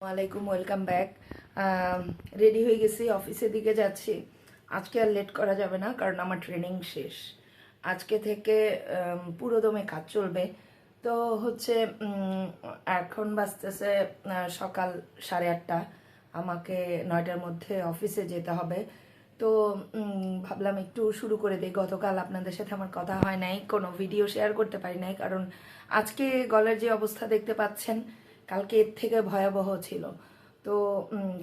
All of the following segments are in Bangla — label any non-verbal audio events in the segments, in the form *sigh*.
ওয়ালাইকুম ওয়েলকাম ব্যাক রেডি হয়ে গেছি অফিসের দিকে যাচ্ছি। আজকে আর লেট করা যাবে না কারণ আমার ট্রেনিং শেষ। আজকে থেকে উম, পুরো দমে কাজ চলবে। তো হচ্ছে এখন বাজতেছে সকাল সাড়ে আটটা। আমাকে নয়টার মধ্যে অফিসে যেতে হবে। তো ভাবলাম একটু শুরু করে দিই। গতকাল আপনাদের সাথে আমার কথা হয় নাই, কোনো ভিডিও শেয়ার করতে পারি নাই, কারণ আজকে গলার যে অবস্থা দেখতে পাচ্ছেন, কালকে এর থেকে ভয়াবহ ছিল। তো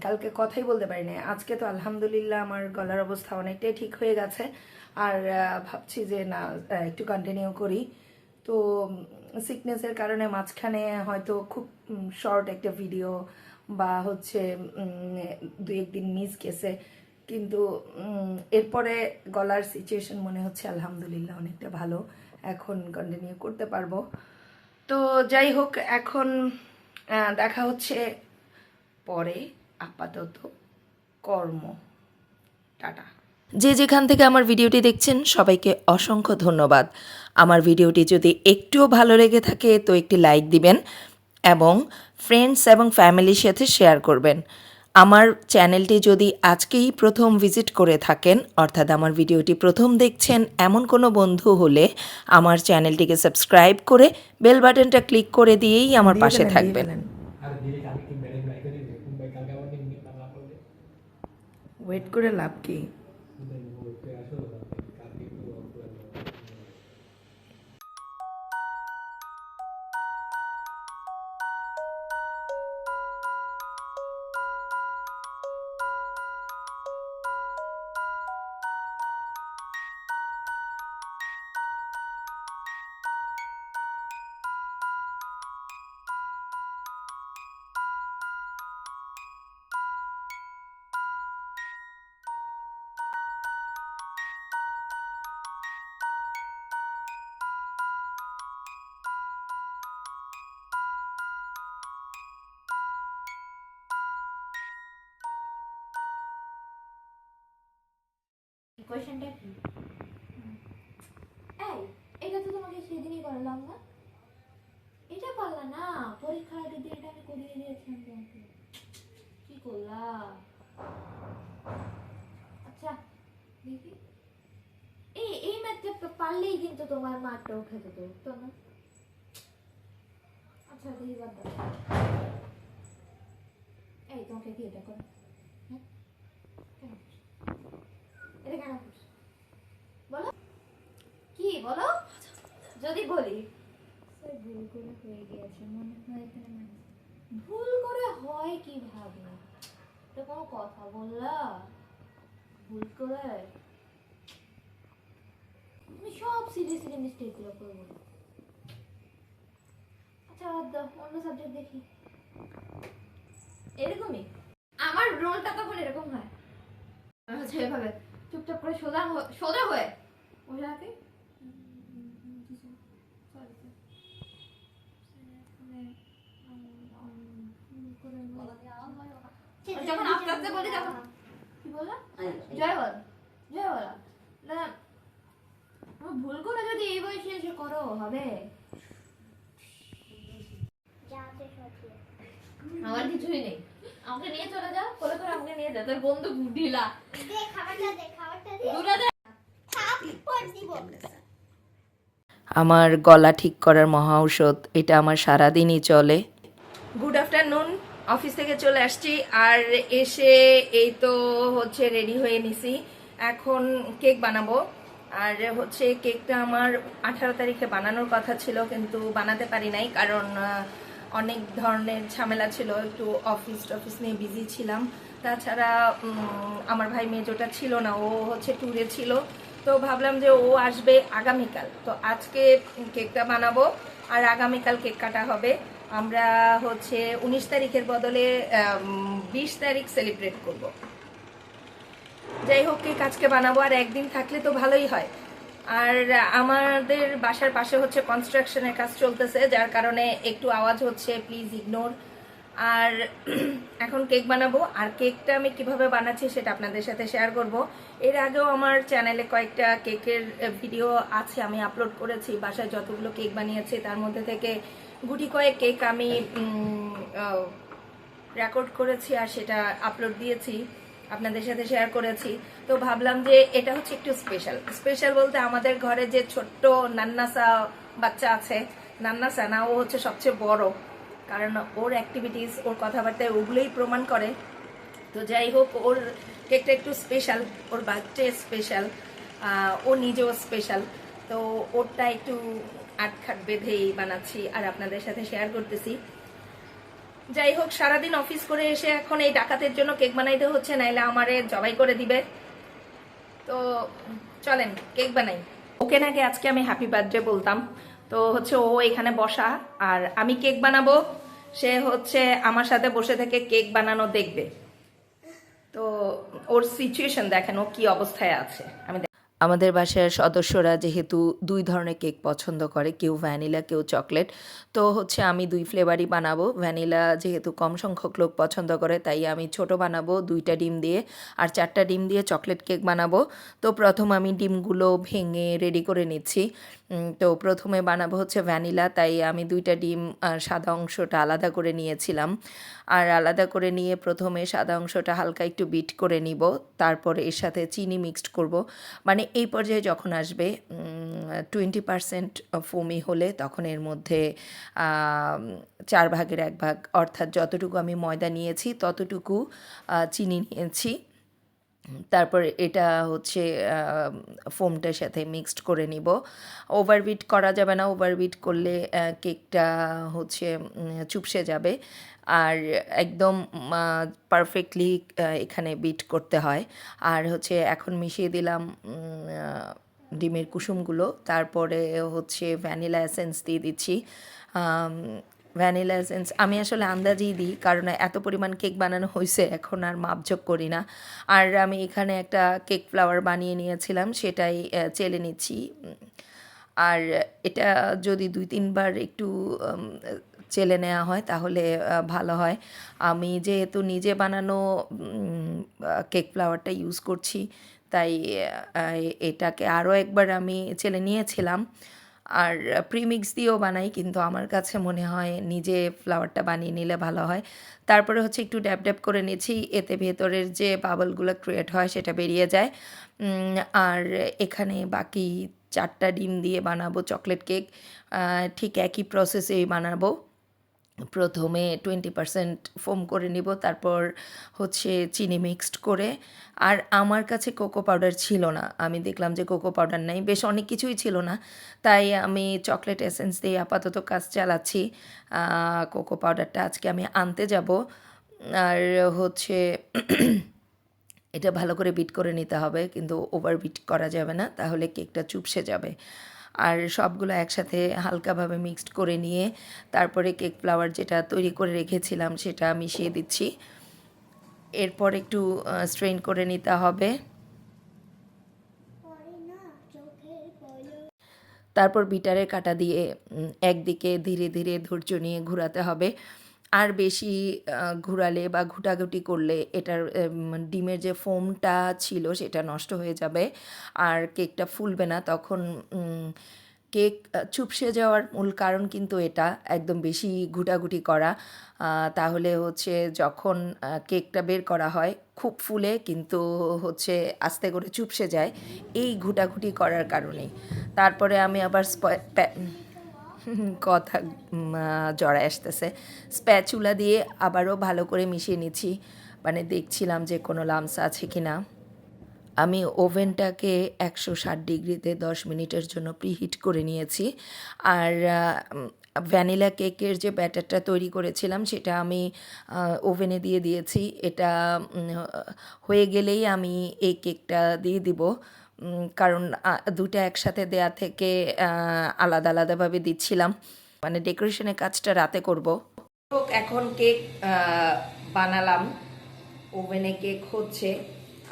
কালকে কথাই বলতে পারি নাই। আজকে তো আলহামদুলিল্লাহ আমার গলার অবস্থা অনেকটাই ঠিক হয়ে গেছে। আর ভাবছি যে না একটু কন্টিনিউ করি। তো সিকনেসের কারণে মাঝখানে হয়তো খুব শর্ট একটা ভিডিও বা হচ্ছে দু একদিন মিস গেছে কিন্তু এরপরে গলার সিচুয়েশন মনে হচ্ছে আলহামদুলিল্লাহ অনেকটা ভালো। এখন কন্টিনিউ করতে পারব। তো যাই হোক, এখন দেখা হচ্ছে পরে আপাতত। কর্ম। টাটা। যে যেখান থেকে আমার ভিডিওটি দেখছেন, সবাইকে অসংখ্য ধন্যবাদ। আমার ভিডিওটি যদি একটুও ভালো লেগে থাকে, তো একটি লাইক দিবেন এবং ফ্রেন্ডস এবং ফ্যামিলির সাথে শেয়ার করবেন। আমার চ্যানেলটি যদি আজকেই প্রথম ভিজিট করে থাকেন অর্থাৎ আমার ভিডিওটি প্রথম দেখছেন এমন কোনো বন্ধু হলে আমার চ্যানেলটিকে সাবস্ক্রাইব করে বেল বাটনটা ক্লিক করে দিয়েই আমার পাশে থাকবেন। ওয়েট করে লাভ কি? কোয়েশ্চেনটা কি? এই, এটা তো তোমাকে সেদিনই করালাম না। এটা পারলা না পরীক্ষার দিন এটা আমি করিয়ে দিয়েছিলাম তোমাকে। কি করলা? আচ্ছা দেখি। এই এই ম্যাথটা পারলেই কিন্তু তোমার মারটাও খেতে তো তো না। আচ্ছা দেখি বাদ এই, তোমাকে কি এটা করো হ্যাঁ কেন এটা কেন করছ? বলো কি বলো যদি বলি স্যার ভুল করে হয়ে গিয়েছে, মনে হয় এখানে মানে ভুল করে হয় কীভাবে? এটা কোনো কথা বললা? ভুল করে? তুমি সব সিরিয়াস সিরিয়াস মিস্টেকগুলো করে বলো আচ্ছা অন্য সাবজেক্ট দেখি। এরকমই? আমার রোলটা তখন এরকম হয়। এভাবে চুপচাপ করে সোজা সোজা হয়ে বসে যখন আস্তে আস্তে বলি তখন কি বললা জয় বল জয় বল না ভুল করে যদি এই বয়সে এসে করো হবে আমার কিছুই নেই আমাকে নিয়ে চলে যাও করে করে আমাকে নিয়ে যাও তোর বন্ধু ঢিলা দূরে যা। আমার গলা ঠিক করার মহা ঔষধ এটা আমার সারাদিনই চলে গুড আফটারনুন অফিস থেকে চলে আসছি আর এসে এই তো হচ্ছে রেডি হয়ে নিছি। এখন কেক বানাবো। আর হচ্ছে কেকটা আমার আঠারো তারিখে বানানোর কথা ছিল, কিন্তু বানাতে পারি নাই কারণ অনেক ধরনের ঝামেলা ছিল। একটু অফিস টফিস নিয়ে বিজি ছিলাম। তাছাড়া আমার ভাই মেজোটা ছিল না, ও হচ্ছে ট্যুরে ছিল। তো ভাবলাম যে ও আসবে আগামীকাল। তো আজকে কেকটা বানাবো আর আগামীকাল কেক কাটা হবে। আমরা হচ্ছে উনিশ তারিখের বদলে বিশ তারিখ সেলিব্রেট করব। যাই হোক কেক কাজকে বানাবো, আর একদিন থাকলে তো ভালোই হয়। আর আমাদের বাসার পাশে হচ্ছে কনস্ট্রাকশনের কাজ চলতেছে, যার কারণে একটু আওয়াজ হচ্ছে প্লিজ ইগনোর আর এখন কেক বানাবো। আর কেকটা আমি কীভাবে বানাচ্ছি সেটা আপনাদের সাথে শেয়ার করব। এর আগেও আমার চ্যানেলে কয়েকটা কেকের ভিডিও আছে আমি আপলোড করেছি। বাসায় যতগুলো কেক বানিয়েছি, তার মধ্যে থেকে গুটি কয়েক কেক আমি রেকর্ড করেছি আর সেটা আপলোড দিয়েছি, আপনাদের সাথে শেয়ার করেছি। তো ভাবলাম যে এটা হচ্ছে একটু স্পেশাল স্পেশাল বলতে আমাদের ঘরে যে ছোট্ট নান্নাসা বাচ্চা আছে, নান্নাসা না, ও হচ্ছে সবচেয়ে বড়। কারণ ওর অ্যাক্টিভিটিস ওর কথাবার্তায় ওগুলোই প্রমাণ করে। তো যাই হোক, ওর কেকটা একটু স্পেশাল ওর বাচ্চা স্পেশাল ও নিজেও স্পেশাল তো ওরটা একটু আটখাট বেঁধেই বানাচ্ছি আর আপনাদের সাথে শেয়ার করতেছি। যাই হোক, সারাদিন অফিস করে এসে এখন এই ডাকাতের জন্য কেক বানাইতে হচ্ছে, নাইলে আমারে জবাই করে দিবে। তো চলেন কেক বানাই। ওকে নাকি আজকে আমি হ্যাপি বার্থডে বলতাম। তো হচ্ছে ও এখানে বসা, আর আমি কেক বানাবো। সে হচ্ছে আমার সাথে বসে থেকে কেক বানানো দেখবে। তো ওর সিচুয়েশন দেখেন, ও কি অবস্থায় আছে। আমি আমাদের বাসার সদস্যরা যেহেতু দুই ধরনের কেক পছন্দ করে, কেউ ভ্যানিলা, কেউ চকলেট। তো হচ্ছে আমি দুই ফ্লেভারই বানাবো। ভ্যানিলা যেহেতু কম সংখ্যক লোক পছন্দ করে, তাই আমি ছোট বানাবো, দুইটা ডিম দিয়ে আর চারটা ডিম দিয়ে চকলেট কেক বানাবো। তো প্রথম আমি ডিমগুলো ভেঙে রেডি করে নিচ্ছি। তো প্রথমে বানাবো হচ্ছে ভ্যানিলা, তাই আমি দুইটা ডিম সাদা অংশটা আলাদা করে নিয়েছিলাম। আর আলাদা করে নিয়ে প্রথমে সাদা অংশটা হালকা একটু বিট করে নিব, তারপরে এর সাথে চিনি মিক্সড করব। মানে এই পর্যায়ে যখন আসবে টোয়েন্টি পারসেন্ট ফোমি হলে তখন এর মধ্যে চার ভাগের এক ভাগ, অর্থাৎ যতটুকু আমি ময়দা নিয়েছি, ততটুকু চিনি নিয়েছি। তারপর এটা হচ্ছে ফোমটার সাথে মিক্সড করে নিব। ওভারবিট করা যাবে না ওভারবিট করলে কেকটা হচ্ছে চুপসে যাবে। আর একদম পারফেক্টলি এখানে বিট করতে হয়। আর হচ্ছে এখন মিশিয়ে দিলাম ডিমের কুসুমগুলো। তারপরে হচ্ছে ভ্যানিলা এসেন্স দিয়ে দিচ্ছি। Vanilla essence. আমি আসলে আন্দাজেই দিই, কারণ এত পরিমাণ কেক বানানো হয়েছে এখন আর মাপঝোক করি না। আর আমি এখানে একটা কেক ফ্লাওয়ার বানিয়ে নিয়েছিলাম, সেটাই চেলে নিচ্ছি। আর এটা যদি দুই তিনবার একটু চেলে নেওয়া হয়, তাহলে ভালো হয়। আমি যেহেতু নিজে বানানো কেক ফ্লাওয়ারটা ইউজ করছি, তাই এটাকে আরও একবার আমি চেলে নিয়েছিলাম। আর প্রিমিক্স দিয়েও বানাই, কিন্তু আমার কাছে মনে হয় নিজে ফ্লাওয়ারটা বানিয়ে নিলে ভালো হয়। তারপরে হচ্ছে একটু ড্যাব ড্যাব করে নিয়েছি এতে ভেতরের যে বাবলগুলো ক্রিয়েট হয় সেটা বেরিয়ে যায়। আর এখানে বাকি চারটা ডিম দিয়ে বানাবো চকলেট কেক ঠিক একই প্রসেসেই বানাবো। প্রথমে টোয়েন্টি পারসেন্ট ফোম করে নিব, তারপর হচ্ছে চিনি মিক্সড করে। আর আমার কাছে কোকো পাউডার ছিল না। আমি দেখলাম যে কোকো পাউডার নাই, বেশ অনেক কিছুই ছিল না। তাই আমি চকলেট এসেন্স দিয়ে আপাতত কাজ চালাচ্ছি। কোকো পাউডারটা আজকে আমি আনতে যাব। আর হচ্ছে *clears throat* এটা ভালো করে বিট করে নিতে হবে, কিন্তু ওভার বিট করা যাবে না, তাহলে কেকটা চুপসে যাবে। আর সবগুলো একসাথে হালকাভাবে মিক্সড করে নিয়ে তারপরে কেক ফ্লাওয়ার যেটা তৈরি করে রেখেছিলাম সেটা মিশিয়ে দিচ্ছি। এরপর একটু স্ট্রেন করে নিতে হবে। তারপর বিটারের কাটা দিয়ে একদিকে ধীরে ধীরে ধৈর্য নিয়ে ঘোরাতে হবে। আর বেশি ঘোরালে বা ঘুটাঘুটি করলে এটার ডিমের যে ফোমটা ছিল সেটা নষ্ট হয়ে যাবে। আর কেকটা ফুলবে না তখন কেক চুপসে যাওয়ার মূল কারণ কিন্তু এটা, একদম বেশি ঘুটাঘুটি করা। তাহলে হচ্ছে যখন কেকটা বের করা হয় খুব ফুলে কিন্তু হচ্ছে আস্তে করে চুপসে যায়, এই ঘুটাঘুটি করার কারণেই। তারপরে আমি আবার কথা জড়ায় আসতেছে। স্প্যাচুলা দিয়ে আবারও ভালো করে মিশিয়ে নিচ্ছি। মানে দেখছিলাম যে কোনো লামস আছে কি না আমি ওভেনটাকে একশো ষাট ডিগ্রিতে দশ মিনিটের জন্য প্রিহিট করে নিয়েছি। আর ভ্যানিলা কেকের যে ব্যাটারটা তৈরি করেছিলাম সেটা আমি ওভেনে দিয়ে দিয়েছি। এটা হয়ে গেলেই আমি এই কেকটা দিয়ে দিব। কারণ দুটা একসাথে দেয়া থেকে আলাদা আলাদাভাবে দিচ্ছিলাম। মানে ডেকোরেশনের কাজটা রাতে করব। এখন কেক বানালাম। ওভেনে কেক হচ্ছে।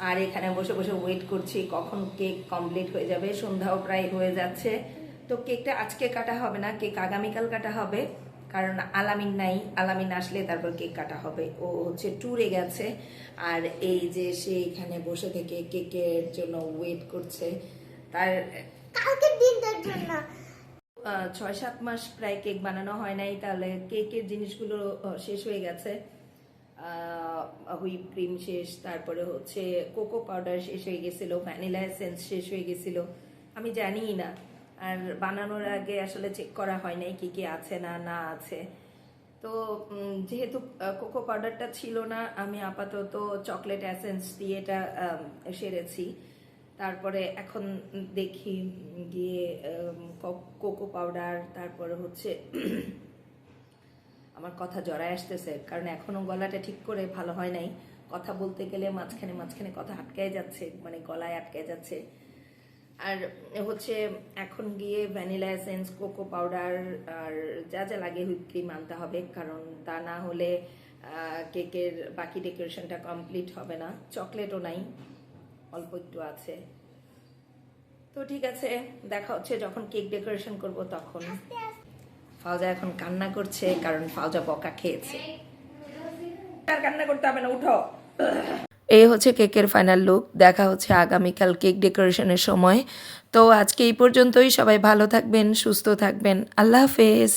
আর এখানে বসে বসে ওয়েট করছি কখন কেক কমপ্লিট হয়ে যাবে। সন্ধ্যাও প্রায় হয়ে যাচ্ছে। তো কেকটা আজকে কাটা হবে না, কেক আগামীকাল কাটা হবে। কারণ আলামিন নাই আলামিন আসলে তারপর কেক কাটা হবে। ও হচ্ছে ট্যুরে গেছে আর এই যে সে এখানে বসে থেকে কেকের জন্য ওয়েট করছে তার কালকের দিনটার জন্য। ছয় সাত মাস প্রায় কেক বানানো হয় নাই তাহলে কেকের জিনিসগুলো শেষ হয়ে গেছে। হুইপ ক্রিম শেষ তারপরে হচ্ছে কোকো পাউডার শেষ হয়ে গেছিল ভ্যানিলা এসেন্স শেষ হয়ে গেছিল। আমি জানিই না। আর বানানোর আগে আসলে চেক করা হয় নাই কি কি আছে না না আছে। তো যেহেতু কোকো পাউডারটা ছিল না, আমি আপাতত চকলেট এসেন্স দিয়ে এটা সেরেছি। তারপরে এখন দেখি গিয়ে কোকো পাউডার তারপরে হচ্ছে *clears throat* আমার কথা জড়ায় আসতেছে, কারণ এখনও গলাটা ঠিক করে ভালো হয় নাই। কথা বলতে গেলে মাঝখানে মাঝখানে কথা আটকায় যাচ্ছে মানে গলায় আটকায় যাচ্ছে। আর হচ্ছে এখন গিয়ে ভ্যানিলা এসেন্স, কোকো পাউডার আর যা যা লাগে হুইপ ক্রিম আনতে হবে, কারণ তা না হলে কেকের বাকি ডেকোরেশনটা কমপ্লিট হবে না। চকলেটও নাই, অল্প একটু আছে। তো ঠিক আছে, দেখা হচ্ছে যখন কেক ডেকোরেশন করব তখন। ফাউজা এখন কান্না করছে, কারণ ফাউজা বকা খেয়েছে। আর কান্না করতে হবে না, উঠো। এই হচ্ছে কেকের ফাইনাল লুক দেখা হচ্ছে আগামীকাল কেক ডেকোরেশনের সময়। তো আজকে এই পর্যন্তই, সবাই ভালো থাকবেন, সুস্থ থাকবেন, আল্লাহ হাফেজ।